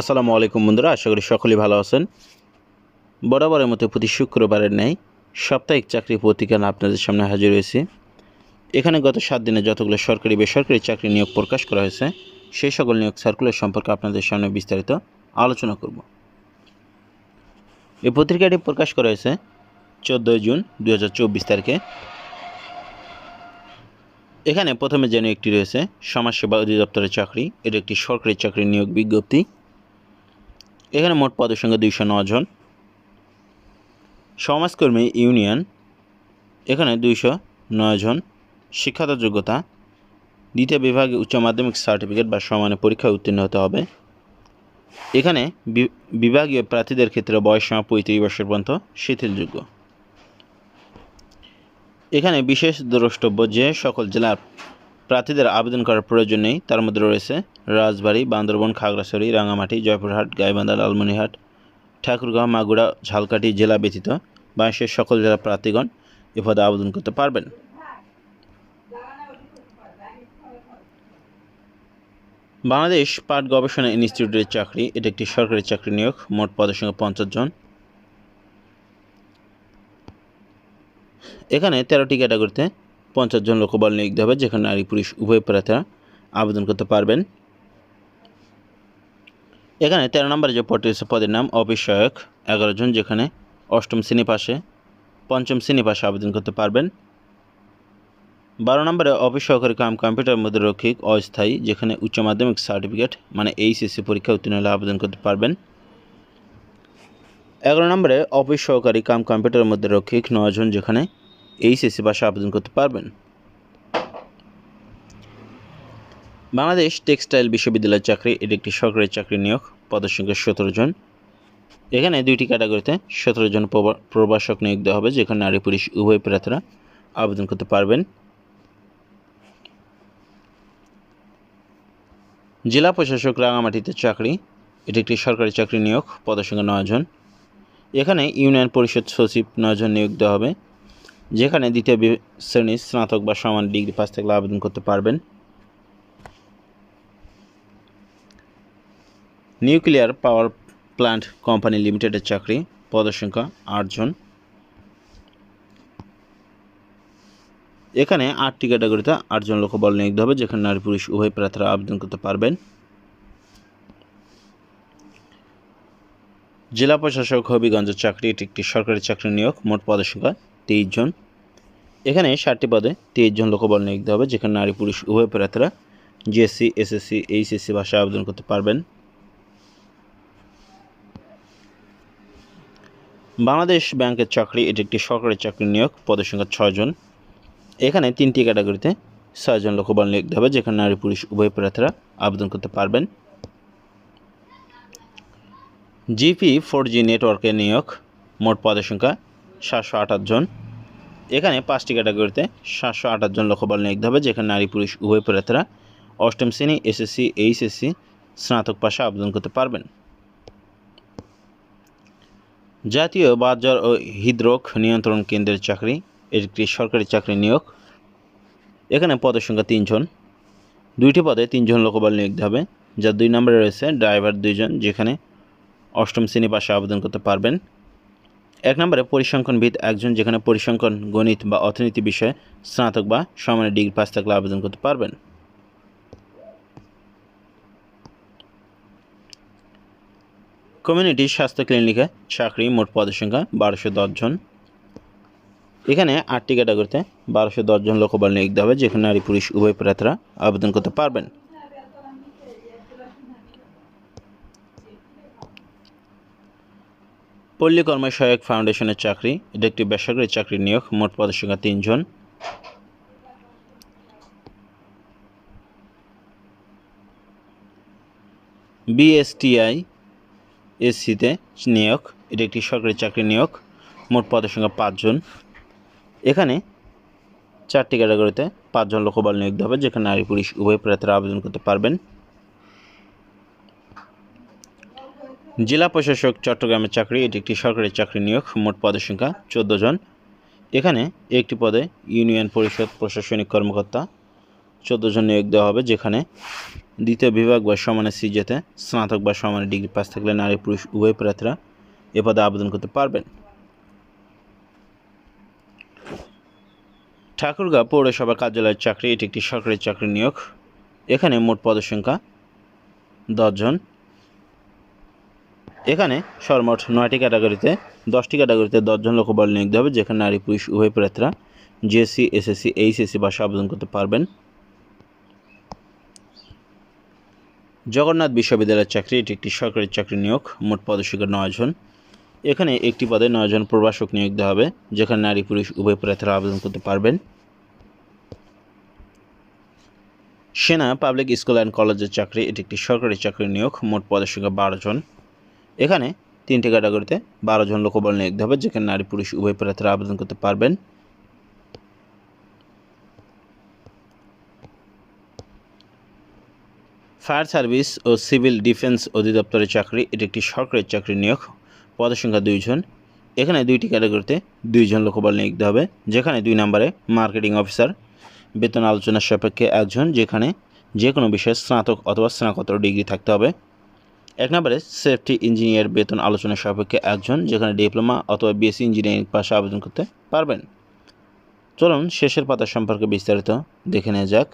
আসসালামু আলাইকুম বন্ধুরা, আশা করি সকলেই ভালো আছেন। বরাবরের মতো প্রতি শুক্রবারের ন্যায় সাপ্তাহিক চাকরি পত্রিকা আপনাদের সামনে হাজির হয়েছি। এখানে গত সাত দিনে যতগুলো সরকারি বেসরকারি চাকরি নিয়োগ প্রকাশ করা হয়েছে, সেই সকল নিয়োগ সার্কুলার সম্পর্কে আপনাদের সামনে বিস্তারিত আলোচনা করব। এই পত্রিকাটি প্রকাশ করা হয়েছে চোদ্দোই জুন দু হাজার চব্বিশ তারিখে। এখানে প্রথমে যেন একটি রয়েছে, সমাজসেবা অধিদপ্তরের চাকরি, এটি একটি সরকারি চাকরি নিয়োগ বিজ্ঞপ্তি। এখানে মোট পদের সংখ্যা দুইশো জন। সমাজকর্মী ইউনিয়ন, এখানে দুইশো নয় জন। শিক্ষাগত যোগ্যতা, দ্বিতীয় বিভাগে উচ্চ মাধ্যমিক সার্টিফিকেট বা সমানে পরীক্ষায় উত্তীর্ণ হতে হবে। এখানে বিভাগীয় প্রার্থীদের ক্ষেত্রে বয়সসীমা পঁয়ত্রিশ বছর পর্যন্ত শিথিলযোগ্য। এখানে বিশেষ দ্রষ্টব্য যে সকল জেলার প্রার্থীদের আবেদন করার প্রয়োজন নেই। তার মধ্যে রয়েছে রাজবাড়ী, বান্দরবন, খাগড়াছড়ি রাঙামাটি জয়পুরহাট, গাইবান্ধা, লালমনিরহাট, ঠাকুরগাঁও, মাগুরা, ঝালকাঠি জেলা ব্যতীত বাংলাদেশের সকল জেলা প্রার্থীগণ এ পদে আবেদন করতে পারবেন। বাংলাদেশ পাট গবেষণা ইনস্টিটিউটের চাকরি, এটি একটি সরকারি চাকরি নিয়োগ, মোট পদের সংখ্যা পঞ্চাশ জন। এখানে তেরোটি ক্যাটাগরিতে পঞ্চাশ জন লোকবল নিয়োগ হবে, যেখানে নারী, পুরুষ, উভয় প্রার্থীরা আবেদন করতে পারবেন। এখানে তেরো নম্বরে যে পদটি রয়েছে, পদের নাম অফিস সহায়ক এগারো জন, যেখানে অষ্টম শ্রেণি পাশে, পঞ্চম শ্রেণি পাশে আবেদন করতে পারবেন। বারো নম্বরে অফিস সহকারী কাম কম্পিউটার মধ্যে রক্ষিক অস্থায়ী, যেখানে উচ্চ মাধ্যমিক সার্টিফিকেট মানে এইচএসসি পরীক্ষা উত্তীর্ণ হলে আবেদন করতে পারবেন। এগারো নম্বরে অফিস সহকারী কাম কম্পিউটার মধ্যে রক্ষিক নয়জন যেখানে এইচএসসি পাশে আবেদন করতে পারবেন। বাংলাদেশ টেক্সটাইল বিশ্ববিদ্যালয়ের চাকরি, এটি একটি সরকারি চাকরি নিয়োগ, পদের সংখ্যা সতেরো জন। এখানে দুইটি ক্যাটাগরিতে সতেরো জন প্রবা- প্রবাসক নিয়োগ দেওয়া হবে, যেখানে নারী পুলিশ উভয় প্রার্থীরা আবেদন করতে পারবেন। জেলা প্রশাসক রাঙামাটিতে চাকরি, এটি একটি সরকারি চাকরি নিয়োগ, পদের সংখ্যা নয় জন। এখানে ইউনিয়ন পরিষদ সচিব নয়জন নিয়োগ দেওয়া হবে। যেখানে দ্বিতীয় শ্রেণির স্নাতক বা সমান ডিগ্রি পাস থাকলে আবেদন করতে পারবেন। নিউক্লিয়ার পাওয়ার প্ল্যান্ট কোম্পানি লিমিটেডের চাকরি পদের সংখ্যা আটজন এখানে আটটি ক্যাটাগরিতে আটজন লোকবল নিয়োগ হবে, যেখানে নারী, পুরুষ, উভয় প্রার্থীরা আবেদন করতে পারবেন। জেলা প্রশাসক হবিগঞ্জের চাকরি, এটি একটি সরকারি চাকরি নিয়োগ, মোট পদের সংখ্যা তেইশ জন। এখানে ষাটটি পদে তেইশ জন লোকবল নিয়োগ হবে, যেখানে নারী, পুরুষ, উভয় প্রার্থীরা জিএসসি এসএসসি এইচএসসি ভাষায় আবেদন করতে পারবেন। বাংলাদেশ ব্যাংকের চাকরি, এটি একটি সরকারি চাকরি নিয়োগ, পদের সংখ্যা ছয়জন এখানে তিনটি ক্যাটাগরিতে ছয়জন লোকবল নিয়োগ হবে, যেখানে নারী, পুরুষ, উভয় প্রার্থীরা আবেদন করতে পারবেন। জিপি ফোর জি নেটওয়ার্কের নিয়োগ, মোট পদের সংখ্যা সাতশো আঠাশ জন। এখানে পাঁচটি ক্যাটাগরিতে সাতশো আঠাশ জন লোকবল নিয়োগ হবে, যেখানে নারী, পুরুষ, উভয় প্রার্থীরা অষ্টম শ্রেণি, এসএসসি, এইচএসসি, স্নাতক পাশে আবেদন করতে পারবেন। জাতীয় বাজার ও হৃদরোগ নিয়ন্ত্রণ কেন্দ্রের চাকরি একটি সরকারি চাকরি নিয়োগ। এখানে পদের সংখ্যা তিনজন দুইটি পদে তিনজন লোকবল নিয়োগ হবে, যার দুই নম্বরে রয়েছে ড্রাইভার দুইজন, যেখানে অষ্টম শ্রেণি পাশে আবেদন করতে পারবেন। এক নম্বরে পরিসংখ্যানবিদ একজন যেখানে পরিসংখ্যান, গণিত বা অর্থনীতি বিষয়ে স্নাতক বা সমানের ডিগ্রি পাস থাকলে আবেদন করতে পারবেন। কমিউনিটি স্বাস্থ্য ক্লিনিকে চাকরি, মোট পদের সংখ্যা বারোশো জন। এখানে আটটি ক্যাটাগরিতে বারোশো জন লোকবল নিয়োগ দেওয়া হবে, যেখানে নারী, পুরুষ, উভয় প্রার্থীরা আবেদন করতে পারবেন। পল্লী কর্ম সহায়ক ফাউন্ডেশনের চাকরি। এটা একটি বেসরকারি চাকরি নিয়োগ, মোট পদের সংখ্যা তিনজন। বিএসটিআই এসসিতে নিয়োগ, এটি একটি সরকারি চাকরি নিয়োগ, মোট পদের সংখ্যা পাঁচজন। এখানে চারটি ক্যাটাগরিতে পাঁচজন লোকবল নিয়োগ দেওয়া হবে, যেখানে নারী, পুরুষ, উভয় প্রার্থীরা আবেদন করতে পারবেন। জেলা প্রশাসক চট্টগ্রামের চাকরি, এটি একটি সরকারি চাকরি নিয়োগ, মোট পদের সংখ্যা চোদ্দ জন। এখানে একটি পদে ইউনিয়ন পরিষদ প্রশাসনিক কর্মকর্তা চোদ্দ জন নিয়োগ দেওয়া হবে, যেখানে দ্বিতীয় বিভাগ বা সমানের সিজেতে স্নাতক বা সমানের ডিগ্রি পাস থাকলে নারী পুরুষ, উভয় প্রার্থীরা এ পদে আবেদন করতে পারবেন। ঠাকুরগাঁও পৌরসভা কার্যালয়ের চাকরি, এটি একটি সরকারি চাকরি নিয়োগ। এখানে মোট পদের সংখ্যা দশজন এখানে সর্বমোট নয়টি ক্যাটাগরিতে, দশটি ক্যাটাগরিতে দশজন লোকবল নিয়োগ হবে, যেখানে নারী, পুরুষ, উভয় প্রার্থীরা জিএসসি এসএসসি এইচএসসি ভাষা আবেদন করতে পারবেন। জগন্নাথ বিশ্ববিদ্যালয়ের চাকরি, এটি একটি সরকারি চাকরি নিয়োগ, মোট পদসংখ্যা নয় জন। এখানে একটি পদে নয় জন প্রভাষক নিয়োগ দেওয়া হবে, যেখানে নারী, পুরুষ, উভয় প্রার্থীরা আবেদন করতে পারবেন। সেনা, পাবলিক স্কুল অ্যান্ড কলেজের চাকরি, এটি একটি সরকারি চাকরি নিয়োগ, মোট পদের সংখ্যা বারো জন। এখানে তিনটি ক্যাটাগরিতে বারো জন লোকবল নিয়োগ হবে, যেখানে নারী, পুরুষ, উভয় প্রার্থীরা আবেদন করতে পারবেন। ফায়ার সার্ভিস ও সিভিল ডিফেন্স অধিদপ্তরের চাকরি, এটি একটি সরকারি চাকরি নিয়োগ পদের সংখ্যা দুইজন এখানে দুইটি ক্যাটাগরিতে দুইজন লোকবল নিয়োগ হবে, যেখানে দুই নম্বরে মার্কেটিং অফিসার, বেতন আলোচনার সাপেক্ষে একজন, যেখানে যে কোনো বিষয়ে স্নাতক অথবা স্নাতকোত্তর ডিগ্রি থাকতে হবে। এক নম্বরে সেফটি ইঞ্জিনিয়ার বেতন আলোচনার সাপেক্ষে একজন যেখানে ডিপ্লোমা অথবা বিএসসি ইঞ্জিনিয়ারিং পাশে আবেদন করতে পারবেন। চলুন শেষের পাতা সম্পর্কে বিস্তারিত দেখে নেওয়া যাক।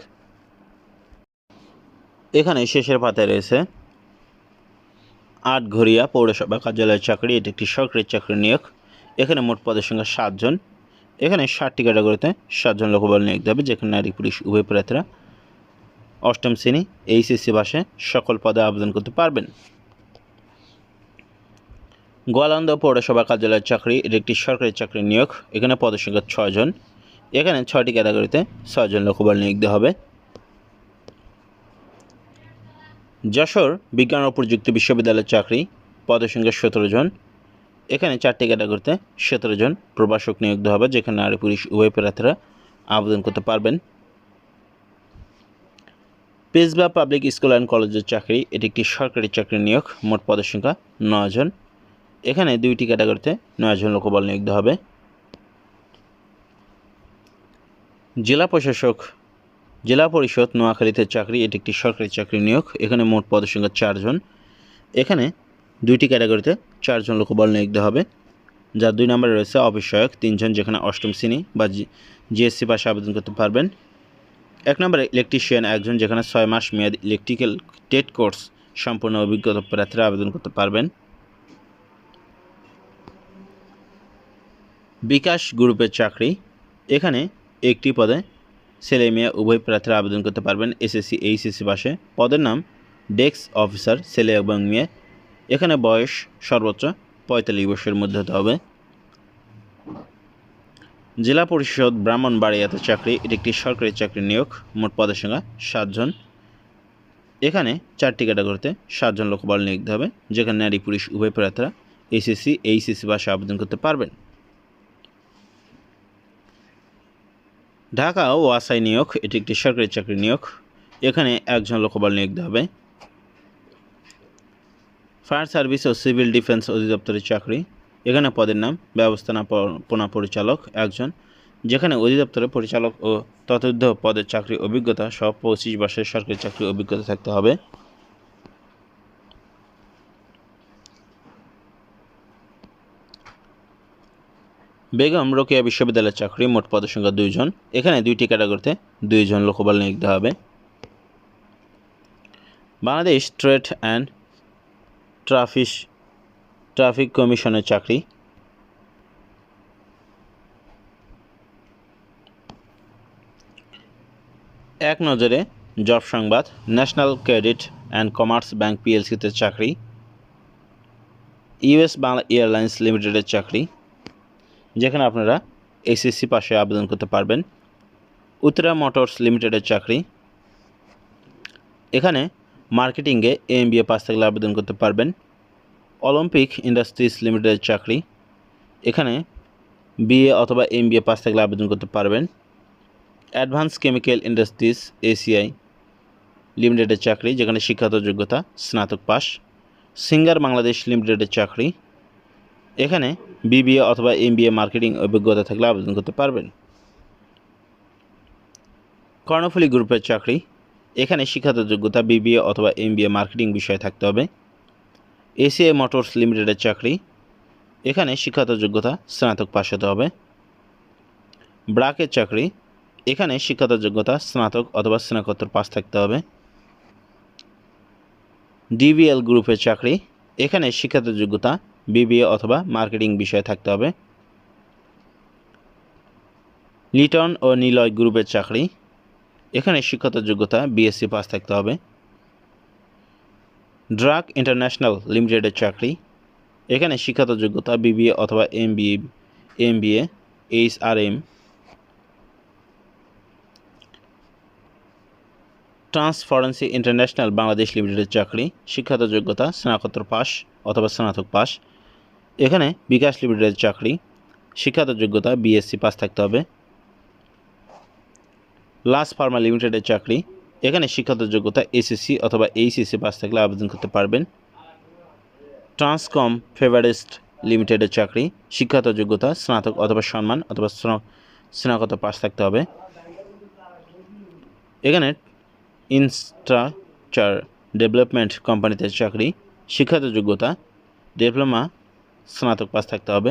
এখানে শেষের পাতায় রয়েছে, আটঘরিয়া পৌরসভা কার্যালয়ের চাকরি, এটি একটি সরকারি চাকরি নিয়োগ। এখানে মোট পদের সংখ্যা সাতজন। এখানে ষাটটি ক্যাটাগরিতে সাতজন লোকবল নিয়োগ দেবে, যেখানে নারী পুলিশ উভয় প্রার্থীরা অষ্টম শ্রেণি এইচএসসি বাসে সকল পদে আবেদন করতে পারবেন। গোয়ালন্দ পৌরসভা কার্যালয়ের চাকরি, এটি একটি সরকারি চাকরি নিয়োগ। এখানে পদের সংখ্যা ছয়জন এখানে ছয়টি ক্যাটাগরিতে ছয়জন লোকবল নিয়োগ দেওয়া হবে। যশোর বিজ্ঞান ও প্রযুক্তি বিশ্ববিদ্যালয়ের চাকরি পদের সংখ্যা সতেরো জন। এখানে চারটি ক্যাটাগরিতে সতেরো জন প্রভাষক নিয়োগ দেওয়া হবে, যেখানে নারী পুলিশ উভয় প্রার্থীরা আবেদন করতে পারবেন। পেজবা পাবলিক স্কুল অ্যান্ড কলেজের চাকরি, এটি একটি সরকারি চাকরি নিয়োগ। মোট পদের সংখ্যা নয় জন। এখানে দুইটি ক্যাটাগরিতে নয় জন লোকবল নিয়োগ হবে। জেলা প্রশাসক, জেলা পরিষদ নোয়াখালীতে চাকরি, এটি একটি সরকারি চাকরি নিয়োগ। এখানে মোট পদের সংখ্যা চারজন এখানে দুইটি ক্যাটাগরিতে চারজন লোকবল নিয়োগ হবে। যার দুই নম্বরে রয়েছে সহায়ক তিনজন যেখানে অষ্টম শ্রেণি বা জিএসসি পাশে আবেদন করতে পারবেন। এক নম্বরে ইলেকট্রিশিয়ান, একজন যেখানে ছয় মাস মেয়াদ ইলেকট্রিক্যাল টেট কোর্স সম্পূর্ণ অভিজ্ঞতা প্রার্থীরা আবেদন করতে পারবেন। বিকাশ গ্রুপের চাকরি। এখানে একটি পদে ছেলে মেয়ে, উভয় প্রার্থীরা আবেদন করতে পারবেন এসএসসি, এইচএসসি পাশে। পদের নাম ডেস্ক অফিসার, ছেলে এবং মেয়ে। এখানে বয়স সর্বোচ্চ পঁয়তাল্লিশ বছরের মধ্যে হতে হবে। জেলা পরিষদ ব্রাহ্মণবাড়িয়াতে চাকরি, এটি একটি সরকারি চাকরি নিয়োগ, মোট পদের সংখ্যা সাতজন এখানে চারটি ক্যাটাগরিতে সাতজন লোকবল নিয়োগ হবে, যেখানে নারী, পুরুষ, উভয় প্রার্থীরা এসএসসি, এইচএসসি ভাষা আবেদন করতে পারবেন। ঢাকা ও আসাই নিয়োগ, এটি একটি সরকারি চাকরি নিয়োগ, এখানে একজন লোকবল নিয়োগ হবে। ফায়ার সার্ভিস ও সিভিল ডিফেন্স অধিদপ্তরের চাকরি, এখানে পদের নাম, ব্যবস্থাপনা পরিচালক একজন, যেখানে অধিদপ্তরের পরিচালক ও ততোর্ধ পদের চাকরি অভিজ্ঞতা সহ পঁচিশ বছরের সরকারি চাকরি অভিজ্ঞতা থাকতে হবে। বেগম রোকেয়া বিশ্ববিদ্যালয়ের চাকরি, মোট পদের সংখ্যা দুইজন। এখানে দুইটি ক্যাটাগরিতে দুইজন লোকবল নিয়োগ হবে। Bangladesh trade and traffic, traffic কমিশনের চাকরি। এক নজরে জব সংবাদ, national credit and commerce bank পিএলসিতে চাকরি। ইউএস বাংলা এয়ারলাইন্স লিমিটেডের চাকরি। যেখানে আপনারা এসএসসি পাশে আবেদন করতে পারবেন। উত্তরা মোটরস লিমিটেডের চাকরি। এখানে মার্কেটিংয়ে এম বি এ পাস থাকলে আবেদন করতে পারবেন। অলিম্পিক ইন্ডাস্ট্রিজ লিমিটেডের চাকরি। এখানে বিএ অথবা এম বি এ পাস থাকলে আবেদন করতে পারবেন। অ্যাডভান্স কেমিক্যাল ইন্ডাস্ট্রিজ এসিআই লিমিটেডের চাকরি, যেখানে শিক্ষাগত যোগ্যতা, স্নাতক পাস। সিঙ্গার বাংলাদেশ লিমিটেডের চাকরি। এখানে বিবিএ অথবা এমবিএ মার্কেটিং অভিজ্ঞতা থাকলে আবেদন করতে পারবেন। কর্ণফুলী গ্রুপের চাকরি। এখানে শিক্ষাগত যোগ্যতা, বিবিএ অথবা এমবিএ মার্কেটিং বিষয়ে থাকতে হবে। এসিআই মোটরস লিমিটেডের চাকরি। এখানে শিক্ষাগত যোগ্যতা, স্নাতক পাশ হতে হবে। ব্রাকের চাকরি। এখানে শিক্ষাগত যোগ্যতা, স্নাতক অথবা স্নাতকোত্তর পাস থাকতে হবে। ডিবিএল গ্রুপের চাকরি। এখানে শিক্ষাগত যোগ্যতা বিবিএ অথবা মার্কেটিং বিষয়ে থাকতে হবে। লিটন ও নিলয় গ্রুপের চাকরি। এখানে শিক্ষাগত যোগ্যতা বিএসসি পাস থাকতে হবে। ড্রাগ ইন্টারন্যাশনাল লিমিটেডের চাকরি। এখানে শিক্ষাগত যোগ্যতা বিবিএ অথবা M B M B A H R M. Transparency international Bangladesh লিমিটেডের চাকরি। শিক্ষাগত যোগ্যতা স্নাতকোত্তর পাস অথবা স্নাতক পাস। এখানে বিকাশ লিমিটেডের চাকরি শিক্ষাগত যোগ্যতা বিএসসি পাস থাকতে হবে। লাস ফার্মা লিমিটেডের চাকরি, এখানে শিক্ষাগত যোগ্যতা এসএসসি অথবা এইচএসসি পাস থাকলে আবেদন করতে পারবেন। ট্রান্সকম ফেভারেস্ট লিমিটেডের চাকরি শিক্ষাগত যোগ্যতা, স্নাতক অথবা সম্মান অথবা স্ন- স্নাতকোত্তর পাস থাকতে হবে। এখানে ইনস্ট্রাকচার ডেভেলপমেন্ট কোম্পানিতে চাকরি শিক্ষাগত যোগ্যতা, ডিপ্লোমা স্নাতক পাস থাকতে হবে।